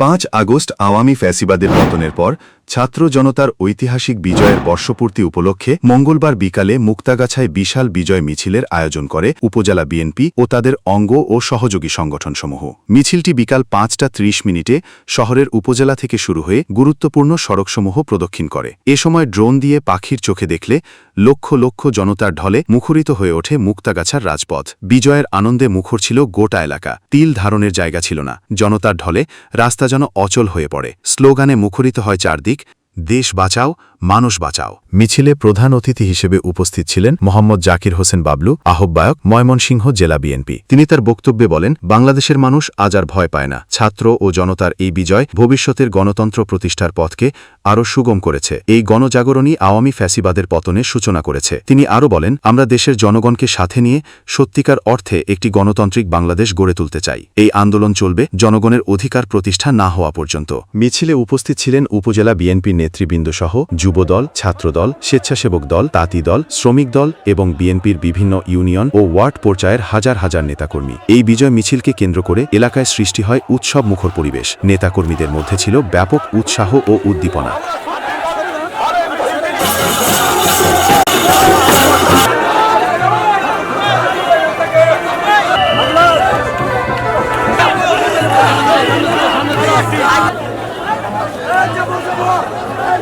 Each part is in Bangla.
পাঁচ আগস্ট আওয়ামী ফ্যাসিবাদের পতনের পর ছাত্র জনতার ঐতিহাসিক বিজয়ের বর্ষপূর্তি উপলক্ষে মঙ্গলবার বিকালে মুক্তাগাছায় বিশাল বিজয় মিছিলের আয়োজন করে উপজেলা বিএনপি ও তাদের অঙ্গ ও সহযোগী সংগঠনসমূহ। মিছিলটি বিকাল পাঁচটা ত্রিশ মিনিটে শহরের উপজেলা থেকে শুরু হয়ে গুরুত্বপূর্ণ সড়কসমূহ প্রদক্ষিণ করে। এ সময় ড্রোন দিয়ে পাখির চোখে দেখলে লক্ষ লক্ষ জনতার ঢলে মুখরিত হয়ে ওঠে মুক্তাগাছার রাজপথ। বিজয়ের আনন্দে মুখর ছিল গোটা এলাকা। তিল ধারণের জায়গা ছিল না। জনতার ঢলে রাস্তা যেন অচল হয়ে পড়ে। স্লোগানে মুখরিত হয় চারদিক দেশ বাঁচাও মানুষ বাঁচাও। মিছিলে প্রধান অতিথি হিসেবে উপস্থিত ছিলেন মোহাম্মদ জাকির হোসেন বাবলু, আহ্বায়ক ময়মনসিংহ জেলা বিএনপি। তিনি তার বক্তব্যে বলেন, বাংলাদেশের মানুষ আজ আর ভয় পায় না। ছাত্র ও জনতার এই বিজয় ভবিষ্যতের গণতন্ত্র প্রতিষ্ঠার পথকে আরও সুগম করেছে। এই গণজাগরণই আওয়ামী ফ্যাসিবাদের পতনের সূচনা করেছে। তিনি আরও বলেন, আমরা দেশের জনগণকে সাথে নিয়ে সত্যিকার অর্থে একটি গণতান্ত্রিক বাংলাদেশ গড়ে তুলতে চাই। এই আন্দোলন চলবে জনগণের অধিকার প্রতিষ্ঠা না হওয়া পর্যন্ত। মিছিলে উপস্থিত ছিলেন উপজেলা বিএনপির নেতৃবৃন্দ সহ যুবদল, ছাত্রদল, স্বেচ্ছাসেবক দল, তাঁতি দল, শ্রমিক দল এবং বিএনপির বিভিন্ন ইউনিয়ন ও ওয়ার্ড পর্যায়ের হাজার হাজার নেতাকর্মী। এই বিজয় মিছিলকে কেন্দ্র করে এলাকায় সৃষ্টি হয় উৎসব মুখর পরিবেশ। নেতাকর্মীদের মধ্যে ছিল ব্যাপক উৎসাহ ও উদ্দীপনা।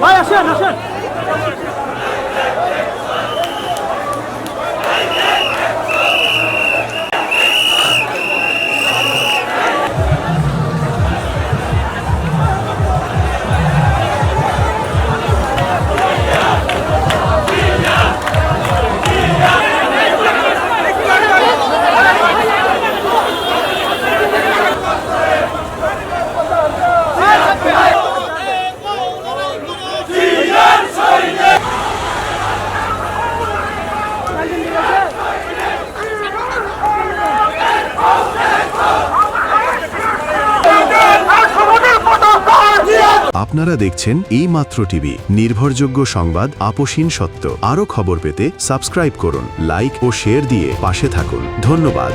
哎呀！是啊，是。আপনারা দেখছেন এই মাত্র টিভি। নির্ভরযোগ্য সংবাদ আপোষহীন সত্য। আরও খবর পেতে সাবস্ক্রাইব করুন, লাইক ও শেয়ার দিয়ে পাশে থাকুন। ধন্যবাদ।